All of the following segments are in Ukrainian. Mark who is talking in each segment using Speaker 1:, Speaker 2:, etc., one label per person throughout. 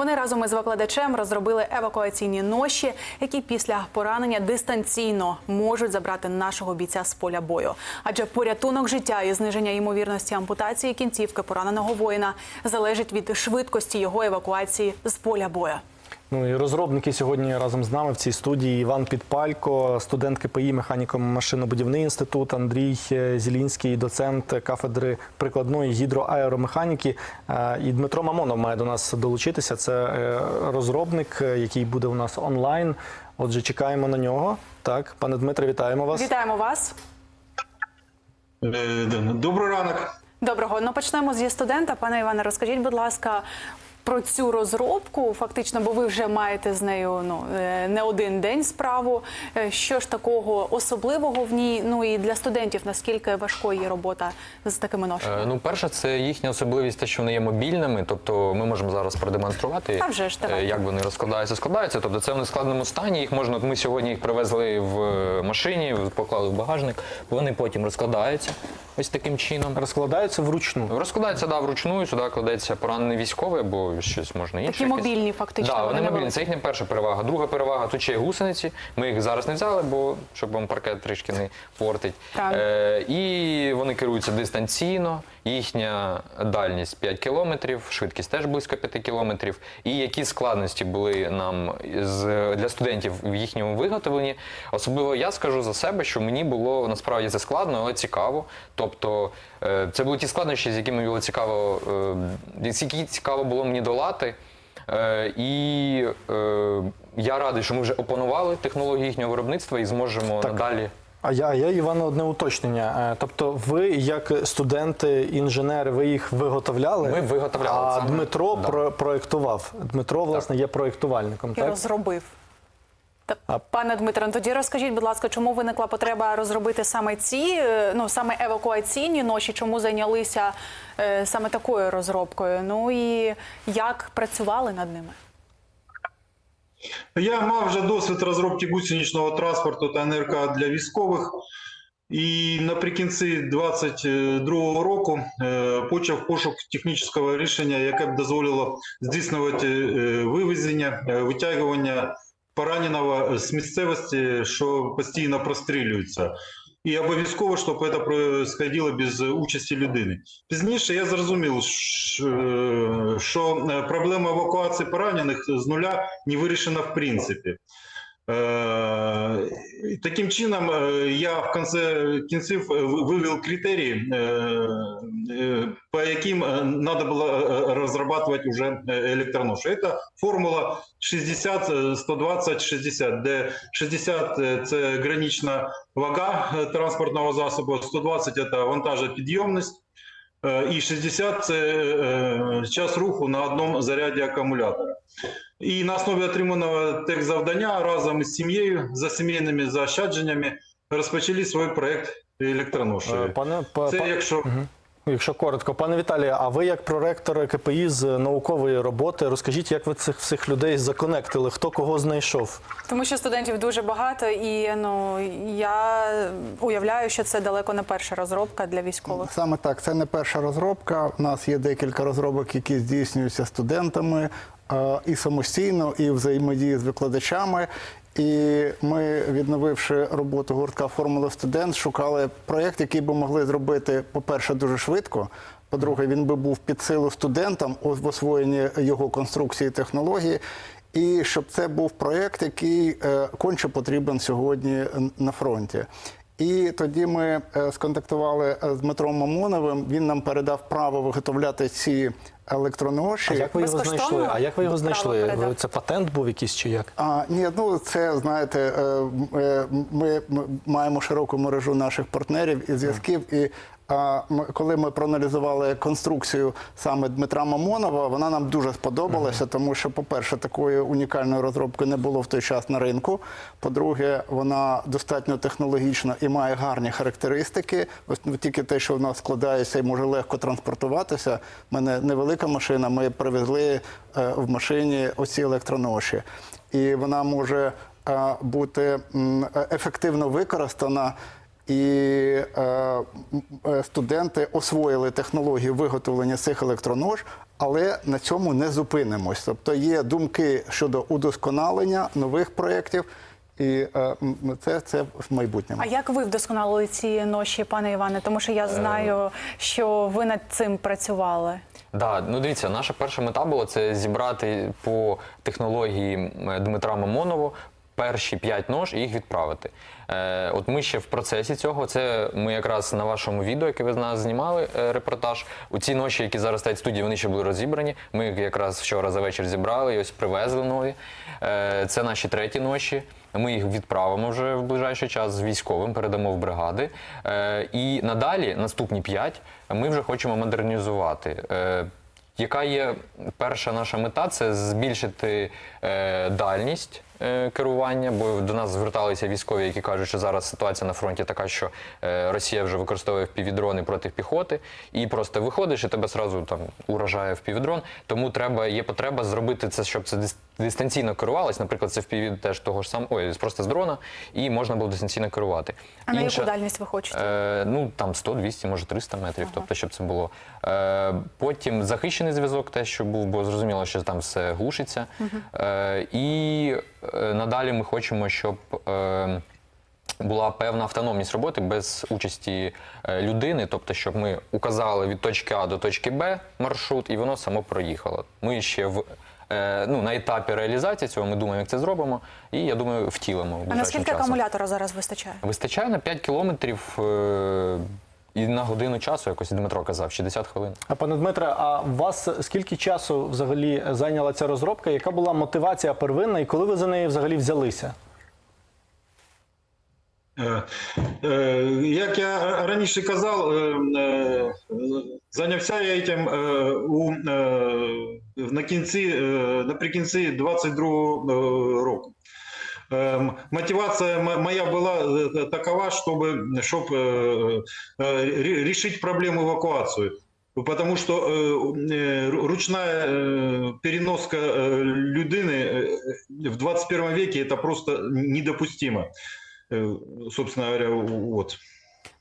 Speaker 1: Вони разом із викладачем розробили евакуаційні ноші, які після поранення дистанційно можуть забрати нашого бійця з поля бою. Адже порятунок життя і зниження ймовірності ампутації кінцівки пораненого воїна залежить від швидкості його евакуації з поля бою.
Speaker 2: Ну і розробники сьогодні разом з нами в цій студії Іван Підпалько, студент КПІ механіко-машинобудівний інститут, Андрій е, Зілінський, доцент кафедри прикладної гідроаеромеханіки. Е, І Дмитро Мамонов має до нас долучитися. Це е, розробник, який буде у нас онлайн. Отже, чекаємо на нього. Так, пане Дмитре, вітаємо вас.
Speaker 1: Вітаємо вас.
Speaker 3: Добрий ранок.
Speaker 1: Доброго. Ну почнемо зі студента. Пане Іване, розкажіть, будь ласка, про цю розробку, фактично, бо ви вже маєте з нею ну е, не один день справу. Е, Що ж такого особливого в ній? Ну і для студентів наскільки важкою є робота з такими ношами?
Speaker 4: Е, Ну, перше, це їхня особливість, те, що вони є мобільними. Тобто, ми можемо зараз продемонструвати,
Speaker 1: А вже ж,
Speaker 4: е, як вони розкладаються, складаються. Тобто, це вони в складному стані. Їх можна. Ми сьогодні їх привезли в е, машині, поклали в багажник. Вони потім розкладаються ось таким чином.
Speaker 2: Розкладаються вручну.
Speaker 4: Розкладається да, вручну, сюди кладеться поранений військовий або щось можна інше.
Speaker 1: Такі
Speaker 4: якесь.
Speaker 1: мобільні, фактично,
Speaker 4: Да,
Speaker 1: вони
Speaker 4: мобільні. Це їхня перша перевага. Друга перевага тут ще є гусениці. Ми їх зараз не взяли, бо щоб вам паркет трішки не портить.
Speaker 1: Так.
Speaker 4: Е, і вони керуються дистанційно. Їхня дальність 5 кілометрів, швидкість теж близько 5 кілометрів. І які складності були нам з, для студентів в їхньому виготовленні. Особливо я скажу за себе, що мені було насправді це складно, але цікаво. Тобто е, це були ті складнощі, з якими було цікаво, е, які цікаво було мені долати. Е, І е, я радий, що ми вже опанували технологію їхнього виробництва і зможемо
Speaker 2: Так.
Speaker 4: надалі.
Speaker 2: А я, я Івана, одне уточнення. Е, Тобто, ви, як студенти, інженери, ви їх виготовляли?
Speaker 4: Ми виготовляли
Speaker 2: А
Speaker 4: саме.
Speaker 2: Дмитро
Speaker 4: Да.
Speaker 2: про- проєктував. Дмитро, власне, є проєктувальником.
Speaker 1: І
Speaker 2: Так?
Speaker 1: розробив. Пане Дмитро, ну тоді розкажіть, будь ласка, чому виникла потреба розробити саме ці, е, ну саме евакуаційні ноші, чому зайнялися е, саме такою розробкою? Ну і як працювали над ними?
Speaker 3: Я мав вже досвід розробки гусеничного транспорту та НРК для військових. І наприкінці 22-го року е, почав пошук технічного рішення, яке б дозволило здійснювати е, вивезення, витягування пораненого з місцевості, що постійно прострілюється. І обов'язково, щоб це происходило без участі людини. Пізніше я зрозумів, що е, проблема евакуації поранених з нуля не вирішена в принципі. Е, Таким чином, е, я в кінці кінців вивів критерії, е, по яким треба було розробляти вже електронож. Це формула 60, е, 120, 60, де 60 – це гранична вага транспортного засобу, 120 – це вантажопідйомність, і 60 – це е, час руху на одному заряді акумулятора. І на основі отриманого техзавдання разом із сім'єю за сімейними заощадженнями розпочали свій проект електроноші.
Speaker 2: Е, Пане,
Speaker 3: Це якщо
Speaker 2: Якщо коротко, пане Віталію, а ви як проректор КПІ з наукової роботи, розкажіть, як ви цих всіх людей законектили? Хто кого знайшов?
Speaker 1: Тому що студентів дуже багато, і ну я уявляю, що це далеко не перша розробка для військових.
Speaker 5: Саме так, це не перша розробка. У нас є декілька розробок, які здійснюються студентами і самостійно, і взаємодії з викладачами. І ми, відновивши роботу гуртка Формула студент, шукали проєкт, який би могли зробити, по-перше, дуже швидко. По-друге, він би був під силу студентам в освоєнні його конструкції і технології. І щоб це був проєкт, який е, конче потрібен сьогодні на фронті. І тоді ми е, сконтактували е, з Дмитром Мамоновим. Він нам передав право виготовляти ці електроноші.
Speaker 2: А як ви його знайшли? А як ви його знайшли? Ви- Це патент був якийсь чи як?
Speaker 5: А, ні, ну це знаєте, е, ми, маємо широку мережу наших партнерів і зв'язків. І коли ми проаналізували конструкцію саме Дмитра Мамонова, вона нам дуже сподобалася, тому що, по-перше, такої унікальної розробки не було в той час на ринку. По-друге, вона достатньо технологічна і має гарні характеристики. Ось ну, тільки те, що вона складається і може легко транспортуватися. У мене невелика машина. Ми привезли е, в машині оці електроноші, і вона може е, бути ефективно використана. І е, е, студенти освоїли технологію виготовлення цих електронож, але на цьому не зупинимось. Тобто є думки щодо удосконалення нових проєктів, і е, це, це в майбутньому.
Speaker 1: А як ви вдосконалили ці ноші, пане Іване? Тому що я знаю, що ви над цим працювали.
Speaker 4: Да, ну дивіться, наша перша мета була це зібрати по технології Дмитра Мамонова перші п'ять нож і їх відправити. Е, от ми ще в процесі цього. Це ми якраз на вашому відео, яке ви з нас знімали е, репортаж. У ці ноші, які зараз стоять в студії, вони ще були розібрані. Ми їх якраз вчора за вечір зібрали і ось привезли нові. Е, це наші треті ноші. Ми їх відправимо вже в ближайший час з військовим, передамо в бригади. І надалі, наступні п'ять, ми вже хочемо модернізувати. Яка є перша наша мета? Це збільшити дальність керування, бо до нас зверталися військові, які кажуть, що зараз ситуація на фронті така, що е, Росія вже використовує впівдрони проти піхоти, і просто виходиш і тебе сразу там уражає впівдрон. Тому треба є потреба зробити це, щоб це дистанційно керувалось. Наприклад, це впіві теж того ж самого, ой, просто з дрона, і можна було дистанційно керувати.
Speaker 1: А на яку дальність ви хочете?
Speaker 4: Е, ну там 100, 200, може 300 метрів, тобто, щоб це було. Е, потім захищений зв'язок, те, що був, бо зрозуміло, що там все глушиться. Е, і е, надалі ми хочемо, щоб. Е, була певна автономність роботи без участі е, людини, тобто, щоб ми указали від точки А до точки Б маршрут, і воно само проїхало. Ми ще в ну, на етапі реалізації цього ми думаємо, як це зробимо, і я думаю, втілимо.
Speaker 1: А наскільки
Speaker 4: часом.
Speaker 1: акумулятора зараз вистачає?
Speaker 4: Вистачає на 5 кілометрів е, і на годину часу, якось Дмитро казав, 60 хвилин.
Speaker 2: А пане Дмитре, а у вас скільки часу взагалі зайняла ця розробка? Яка була мотивація первинна, і коли ви за неї взагалі взялися?
Speaker 3: Е, е, Як я раніше казав, е, е, зайнявся я цим е, у, е, на кінці, е, наприкінці 22 року. Е, м- Мотивація м- моя була е, такова, щоб, щоб е, е, рі- рішити проблему евакуації. Потому что э, э, ру- ручная э, переноска э, людини э, в 21 веке это просто недопустимо. Э, Собственно говоря, вот.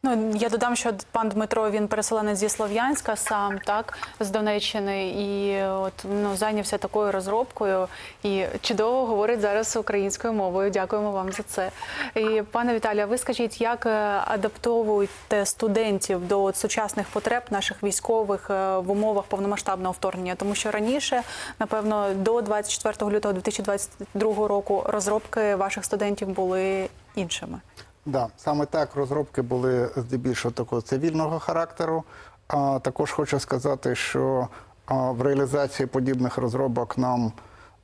Speaker 1: Ну я додам, що пан Дмитро він переселенець зі Слов'янська сам, так з Донеччини, і от ну зайнявся такою розробкою і чудово говорить зараз українською мовою. Дякуємо вам за це. І пане Віталію, ви скажіть, як е, адаптовуєте студентів до от сучасних потреб наших військових е, в умовах повномасштабного вторгнення? Тому що раніше, напевно, до 24 лютого 2022 року розробки ваших студентів були іншими.
Speaker 5: Да, саме так розробки були здебільшого такого цивільного характеру. А також хочу сказати, що а, в реалізації подібних розробок нам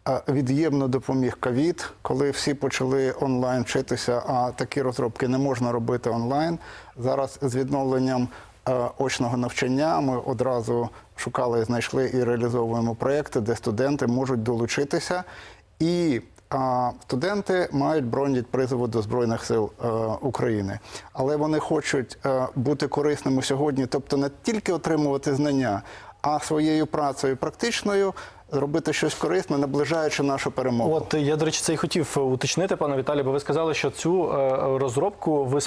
Speaker 5: а, від'ємно допоміг ковід, коли всі почали онлайн вчитися, а такі розробки не можна робити онлайн. Зараз з відновленням е, очного навчання ми одразу шукали, знайшли і реалізовуємо проекти, де студенти можуть долучитися. І а, студенти мають бронь призову до Збройних сил е, України, але вони хочуть е, бути корисними сьогодні, тобто не тільки отримувати знання, а своєю працею практичною зробити щось корисне, наближаючи нашу перемогу.
Speaker 2: От я, до речі, це і хотів е, уточнити, пане Віталію, бо ви сказали, що цю е, розробку ви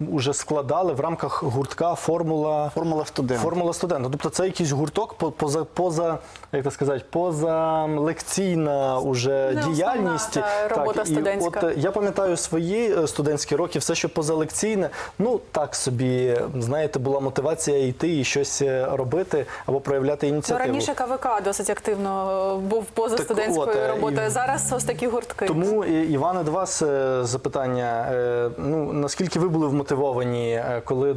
Speaker 2: вже складали в рамках гуртка Формула
Speaker 5: Формула студента.
Speaker 2: Формула студента. Тобто це якийсь гурток по- поза, поза як так сказати, поза лекційна уже
Speaker 1: Не основна,
Speaker 2: діяльність.
Speaker 1: та, робота
Speaker 2: і
Speaker 1: студентська.
Speaker 2: от е, я пам'ятаю свої студентські роки, все, що позалекційне, ну так собі, знаєте, була мотивація йти і щось робити або проявляти
Speaker 1: Ну,
Speaker 2: ініціативу.
Speaker 1: раніше КВК досить активно був поза
Speaker 2: Так
Speaker 1: студентською
Speaker 2: от,
Speaker 1: роботою.
Speaker 2: і-
Speaker 1: Зараз ось такі гуртки.
Speaker 2: Тому, Іване, до вас е, запитання. Е, Ну, наскільки ви були вмотивовані, е, коли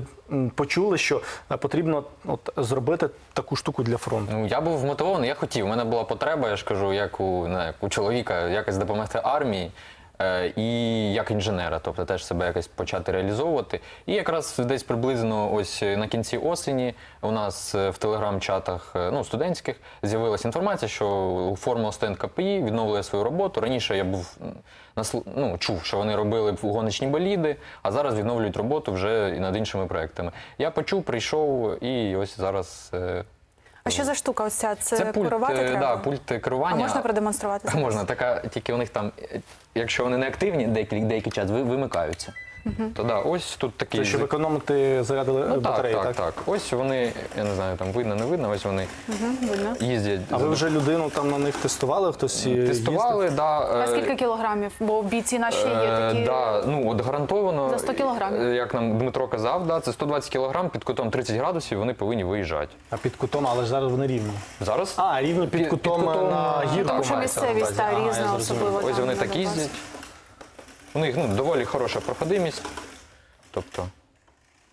Speaker 2: почули, що потрібно от, зробити таку штуку для фронту?
Speaker 4: Ну я був вмотивований, я хотів. У мене була потреба, я ж кажу, як у, не, як у чоловіка, якось допомогти армії. Е, І як інженера, тобто теж себе якось почати реалізовувати. І якраз десь приблизно ось на кінці осені у нас е, в телеграм-чатах е, ну, студентських з'явилася інформація, що формула студент КПІ відновлює свою роботу. Раніше я був ну, чув, що вони робили гоночні боліди, а зараз відновлюють роботу вже над іншими проектами. Я почув, прийшов і ось зараз.
Speaker 1: А що за штука? Ось ця? Це,
Speaker 4: це пульт,
Speaker 1: керувати
Speaker 4: е,
Speaker 1: треба?
Speaker 4: да, пульт керування.
Speaker 1: А можна продемонструвати? зараз?
Speaker 4: Можна, така, тільки у них там, е, якщо вони не активні, деякий, деякий час ви- вимикаються. То да, ось тут такий
Speaker 2: Це щоб економити заряди
Speaker 4: ну,
Speaker 2: батареї,
Speaker 4: так, так, Ось вони, я не знаю, там видно, не видно, ось вони
Speaker 1: Видно.
Speaker 4: їздять.
Speaker 2: А ви вже людину там на них тестували? Хтось їздив?
Speaker 4: тестували, да.
Speaker 1: А
Speaker 4: е,
Speaker 1: скільки кілограмів? Бо бійці наші є
Speaker 4: Е,
Speaker 1: такі.
Speaker 4: да, ну от гарантовано
Speaker 1: За 100 кілограмів.
Speaker 4: е, Як нам Дмитро казав, да, це 120 кілограм під кутом 30 градусів. Вони повинні виїжджати.
Speaker 2: А під кутом, але ж зараз вони рівні.
Speaker 4: Зараз
Speaker 2: А, рівно під,
Speaker 4: Під-
Speaker 2: кутом,
Speaker 4: під кутом,
Speaker 2: на гірку.
Speaker 4: Тому
Speaker 1: що
Speaker 2: мається
Speaker 1: місцевість, та, різна, особливо.
Speaker 4: ось вони так їздять. У них ну, доволі хороша проходимість. Тобто.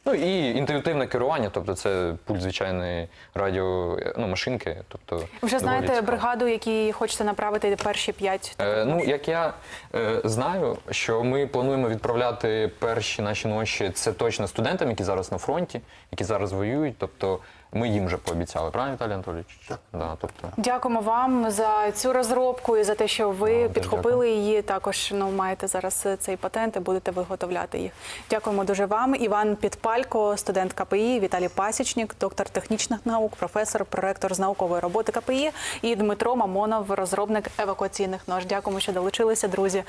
Speaker 4: Ну і інтуїтивне керування, тобто це пульт звичайної радіо ну, машинки. Тобто,
Speaker 1: Вже знаєте
Speaker 4: цікаво.
Speaker 1: бригаду, які хочете направити перші п'ять.
Speaker 4: Е, ну, як я е, знаю, що ми плануємо відправляти перші наші ноші, це точно студентам, які зараз на фронті, які зараз воюють. Тобто ми їм вже пообіцяли, правильно, Віталій Анатолійович? Так. Да, тобто,
Speaker 1: Дякуємо вам за цю розробку і за те, що ви
Speaker 4: Да,
Speaker 1: підхопили її. Також ну маєте зараз цей патент і будете виготовляти їх. Дякуємо дуже вам. Іван Підпалько, студент КПІ, Віталій Пасічник, доктор технічних наук, професор, проректор з наукової роботи КПІ і Дмитро Мамонов, розробник евакуаційних нож. Дякуємо, що долучилися, друзі.